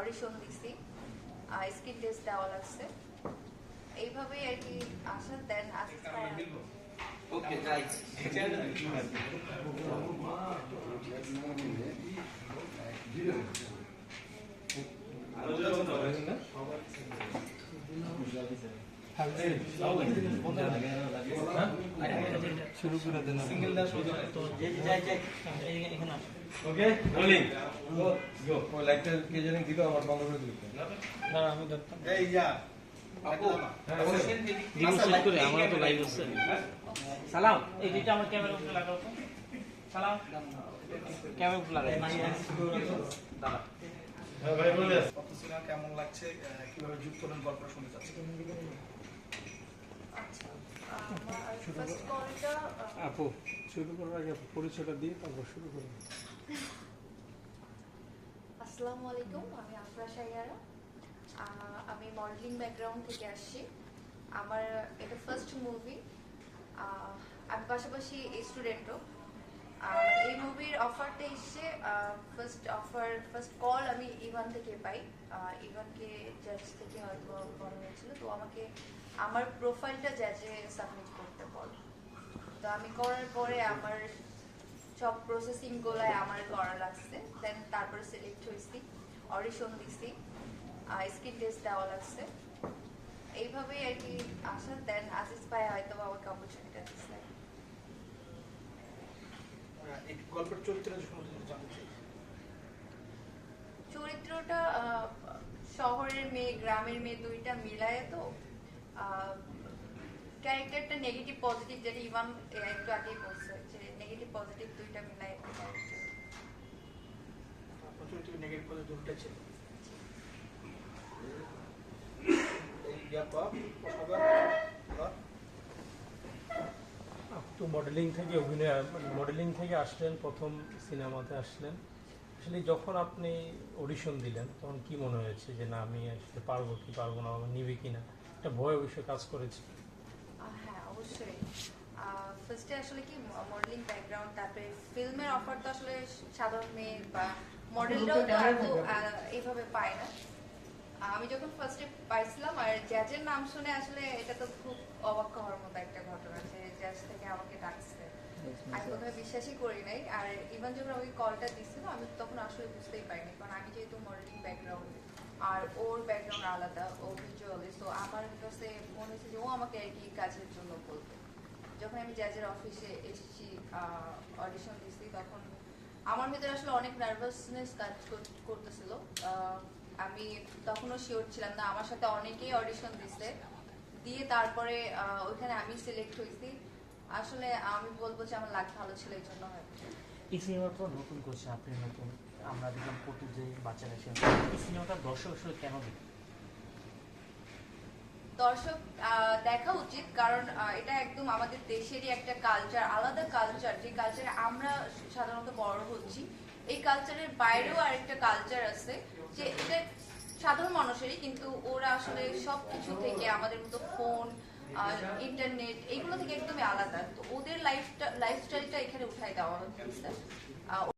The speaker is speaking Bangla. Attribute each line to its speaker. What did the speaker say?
Speaker 1: অডিশন দিছি স্কিন টেস্ট দেওয়া লাগছে এইভাবেই আর কি আসার দেন
Speaker 2: ওকে
Speaker 3: শুরু করে দেন
Speaker 2: সিঙ্গেল দা শুরু করে
Speaker 3: ওকে রোলিং
Speaker 2: গো ও লাইটটা কে জানি দিল আমার বন্ধ করে
Speaker 3: আমি
Speaker 2: এই যা
Speaker 4: সালাম এই দুইটা ক্যামেরা উপরে লাগাও তো সালাম ক্যামেরা উপরে লাগাও
Speaker 2: দাঁড়া
Speaker 3: ভাই বলে
Speaker 5: কেমন লাগছে? কীভাবে যুক্ত হলেন? গল্পটা শুনতে চাচ্ছি।
Speaker 1: আমার
Speaker 3: আপু শুরু করার আগে পরিচয়টা দিয়ে তারপর শুরু করুন।
Speaker 1: আসসালামু আলাইকুম আমি আফরা সাইয়ারা। আমি মডেলিং ব্যাকগ্রাউন্ড থেকে আসছি। আমার এটা ফার্স্ট মুভি আমি পাশাপাশি স্টুডেন্টও আর এই মুভির অফারটা এসছে ফার্স্ট অফার ফার্স্ট কল আমি ইভান থেকে পাই। ইভানকে জাজ থেকে হয়তো বলা হয়েছিল তো আমাকে আমার প্রোফাইলটা জাজে সাবমিট করতে বল। তো আমি করার পরে আমার সব প্রসেসিং গুলাই আমার করা লাগছে দেন তারপরে সিলেক্ট হয়েছি অডিশন দিছি স্কিন টেস্ট দেওয়া লাগছে। এইভাবেই আর কি আসা দেন আসিস ভাই হয়তো আমাকে অপরচুনিটা দিচ্ছে
Speaker 5: গল্পের চরিত্রে শুনতে জানতে চাই।
Speaker 1: চরিত্রটা শহরের মেয়ে গ্রামের মেয়ে দুইটা মিলায় তো ক্যারেক্টারটা নেগেটিভ পজিটিভ যেটা ইভান একটু আগেই বলছে যে নেগেটিভ পজিটিভ দুইটা মিলায় একটা
Speaker 5: চরিত্রে নেগেটিভ পজিটিভ দুটোটাই ছিল। এই প্রসাদা
Speaker 3: তো মডেলিং থেকে অভিনয় মডেলিং থেকে আসলেন, প্রথম সিনেমাতে আসলেন। আসলে যখন আপনি অডিশন দিলেন, তখন কি মনে হয়েছে যে, না, আমি আসলে পারব কি, পারব না নিবে কিনা একটা ভয় অবশ্যই কাজ করেছে।
Speaker 1: হ্যাঁ অবশ্যই। ফার্স্টে আসলে কি মডেলিং ব্যাকগ্রাউন্ড তারপরে ফিল্মের অফার তো আসলে সাধারণ মেয়ে বা মডেলটাও তো এইভাবে পায় না। আমি যখন ফার্স্টে পাইছিলাম, আর জ্যাজের নাম শুনে আসলে এটা তো খুব অবাক হওয়ার মতো একটা ঘটনা যে থেকে আমাকে ডাকছে। আমি প্রথমে বিশ্বাসই করি নাই। আর ইভেন যখন ওই কলটা দিছিল আমি তখন আসলে বুঝতেই পারিনি কারণ আমি যেহেতু মডেলিং ব্যাকগ্রাউন্ড আর ওর ব্যাকগ্রাউন্ড আলাদা ও তো আমার কাছে মনে যে ও আমাকে আর কি কাজের জন্য বলবে। যখন আমি জ্যাজের অফিসে এসেছি অডিশন দিছি তখন আমার ভিতরে আসলে অনেক নার্ভাসনেস কাজ কর- করতেছিল। আমি তখনও শিওর ছিলাম না আমার সাথে অনেকেই অডিশন দিছে। দিয়ে তারপরে আহ, ওইখানে আমি সিলেক্ট হয়েছি। আসলে আমি বলব যে আমার লাগ ভালো ছিল এই জন্য হয়তো
Speaker 4: এই সিনেমার পর নতুন করছে আপনি নতুন আমরা দেখলাম প্রচুর যে বাচ্চারা এসে এই সিনেমাটা দর্শক আসলে কেন দেখে?
Speaker 1: দর্শক আহ, দেখা উচিত কারণ এটা একদম আমাদের দেশেরই একটা কালচার আলাদা কালচার যে কালচারে আমরা সাধারণত বড় হচ্ছি। এই কালচারের বাইরেও আরেকটা কালচার আছে যে এটা সাধারণ মানুষেরই, কিন্তু ওরা আসলে সব কিছু থেকে আমাদের মতো ফোন ইন্টারনেট এইগুলো থেকে একদমই আলাদা। তো ওদের লাইফটা লাইফস্টাইলটা এখানে উঠায় দেওয়া হচ্ছে